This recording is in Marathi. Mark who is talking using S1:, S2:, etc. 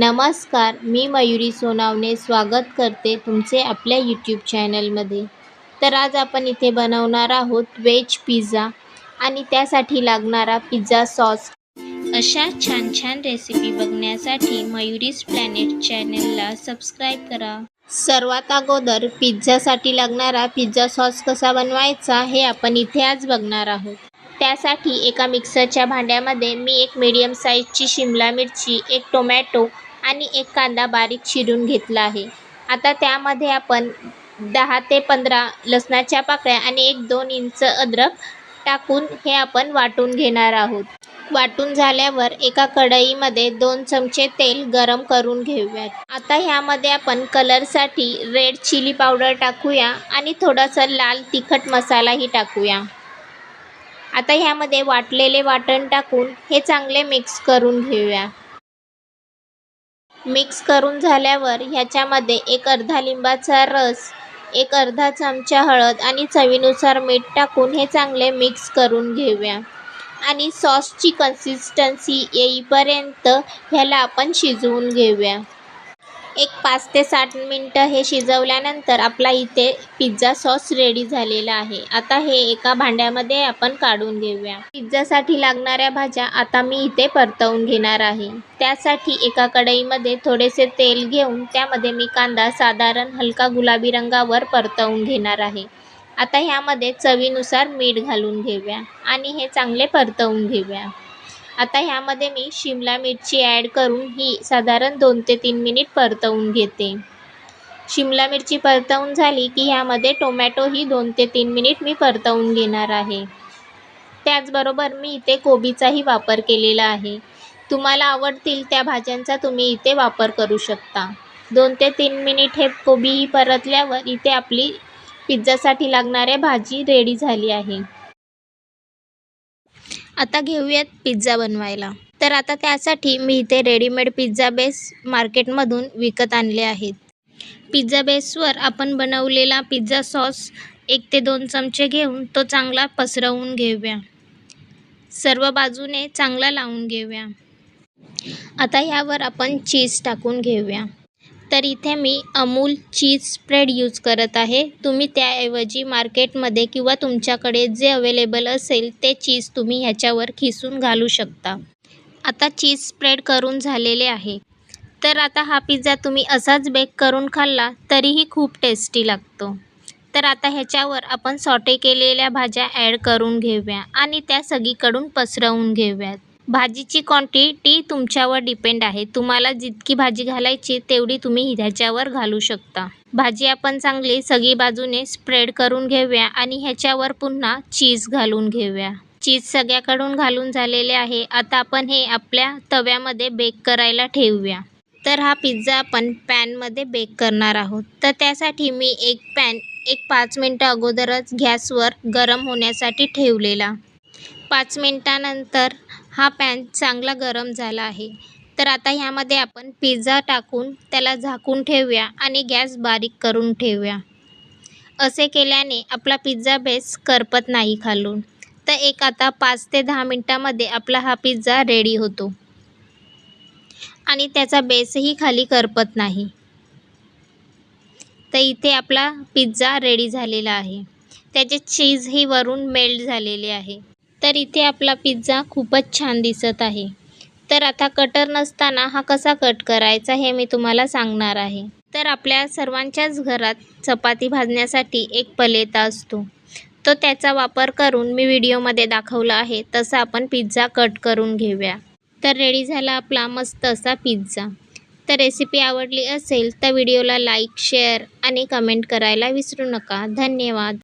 S1: नमस्कार मी मयुरी सोनावणे स्वागत करते तुमचे आपल्या यूट्यूब चॅनलमध्ये तर आज आपण इथे बनवणार आहोत वेज पिझ्झा आणि त्यासाठी लागणारा पिझ्झा सॉस अशा छान छान रेसिपी बघण्यासाठी मयुरीज प्लॅनेट चॅनलला सबस्क्राईब करा. सर्वात अगोदर पिझ्झासाठी लागणारा पिझ्झा सॉस कसा बनवायचा हे आपण इथे आज बघणार आहोत. त्यासाठी एका मिक्सरच्या भांड्यामध्ये मी एक मीडियम साईजची शिमला मिरची एक टोमॅटो आणि एक कांदा बारीक चिरून घेतला आहे. आता त्यामध्ये आपण दहा ते पंधरा लसणाच्या पाकळ्या आणि एक दोन इंच अद्रक टाकून हे आपण वाटून घेणार आहोत. वाटून झाल्यावर एका कढईमध्ये दोन चमचे तेल गरम करून घेऊयात. आता ह्यामध्ये आपण कलरसाठी रेड चिली पावडर टाकूया आणि थोडासा लाल तिखट मसालाही टाकूया. आता ह्यामध्ये वाटलेले वाटण टाकून हे चांगले मिक्स करून घेऊया. मिक्स करून झाल्यावर ह्याच्यामध्ये एक अर्धा लिंबाचा रस एक अर्धा चमचा हळद आणि चवीनुसार मीठ टाकून हे चांगले मिक्स करून घेऊया. आणि सॉसची कन्सिस्टन्सी येईपर्यंत ह्याला आपण शिजवून घेऊया. एक पाच ते साठ मिनटं हे शिजवल्यानंतर आपला इथे पिझ्झा सॉस रेडी झालेला आहे. आता हे एका भांड्यामध्ये आपण काढून घेऊया. पिझ्झासाठी लागणाऱ्या भाज्या आता मी इथे परतवून घेणार आहे. त्यासाठी एका कढईमध्ये थोडेसे तेल घेऊन त्यामध्ये मी कांदा साधारण हलका गुलाबी रंगावर परतवून घेणार आहे. आता ह्यामध्ये चवीनुसार मीठ घालून घेऊया आणि हे चांगले परतवून घेऊया. आता ह्यामध्ये मी शिमला मिरची ॲड करून ही साधारण दोन ते तीन मिनिट परतवून घेते. शिमला मिरची परतवून झाली की ह्यामध्ये टोमॅटो ही दोन ते तीन मिनिट मी परतवून घेणार आहे. त्याचबरोबर मी इथे कोबीचाही वापर केलेला आहे. तुम्हाला आवडतील त्या भाज्यांचा तुम्ही इथे वापर करू शकता. दोन ते तीन मिनिट हे कोबीही परतल्यावर इथे आपली पिझ्झासाठी लागणारे भाजी रेडी झाली आहे. आता घेऊयात पिझ्झा बनवायला. तर आता त्यासाठी मी इथे रेडीमेड पिझ्झा बेस मार्केटमधून विकत आणले आहेत. पिझ्झा बेसवर आपण बनवलेला पिझ्झा सॉस एक ते दोन चमचे घेऊन तो चांगला पसरवून घेऊया. सर्व बाजूने चांगला लावून घेऊया. आता ह्यावर आपण चीज टाकून घेऊया. तर इथे मी अमूल चीज स्प्रेड यूज करत आहे. तुम्ही त्याऐवजी मार्केटमध्ये किंवा तुमच्याकडे जे अवेलेबल असेल ते चीज तुम्ही ह्याच्यावर खिसून घालू शकता. आता चीज स्प्रेड करून झालेले आहे. तर आता हा पिझ्झा तुम्ही असाच बेक करून खाल्ला तरीही खूप टेस्टी लागतो. तर आता ह्याच्यावर आपण सॉटे केलेल्या भाज्या ॲड करून घेऊया आणि त्या सगळीकडून पसरवून घेऊयात. भाजीची क्वांटिटी तुमच्यावर डिपेंड आहे. तुम्हाला जितकी भाजी घालायची तेवढी तुम्ही ह्याच्यावर घालू शकता. भाजी आपण चांगली सगळी बाजूने स्प्रेड करून घेऊया आणि ह्याच्यावर पुन्हा चीज घालून घेऊया. चीज सगळ्याकडून घालून झालेले आहे. आता आपण हे आपल्या तव्यामध्ये बेक करायला ठेवूया. तर हा पिझ्झा आपण पॅनमध्ये बेक करणार आहोत. तर त्यासाठी मी एक पॅन एक पाच मिनटं अगोदरच गॅसवर गरम होण्यासाठी ठेवलेला. पाच मिनटानंतर हा पॅन चांगला गरम झाला आहे. तर आता ह्यामध्ये आपण पिझ्झा टाकून त्याला झाकून ठेवूया आणि गॅस बारीक करून ठेवूया. असे केल्याने आपला पिझ्झा बेस करपत नाही खालून. तर एक आता पाच ते दहा मिनटामध्ये आपला हा पिझ्झा रेडी होतो. आणि त्याचा बेसही खाली करपत नाही. तर इथे आपला पिझ्झा रेडी झालेला आहे. त्याचे चीजही वरून मेल्ट झालेले आहे. तर इथे आपला पिझ्झा खूपच छान दिसत आहे. तर आता कटर नसताना हा कसा कट करायचा हे मी तुम्हाला सांगणार आहे. तर आपल्या सर्वांच्याच घरात चपाती भाजण्यासाठी एक पलेता असतो. तो त्याचा वापर करून मी व्हिडिओमध्ये दाखवला आहे. तसा आपण पिझ्झा कट करून घेऊया. तर रेडी झाला आपला मस्त असा पिझ्झा. तर रेसिपी आवडली असेल तर व्हिडिओला लाईक शेअर आणि कमेंट करायला विसरू नका. धन्यवाद.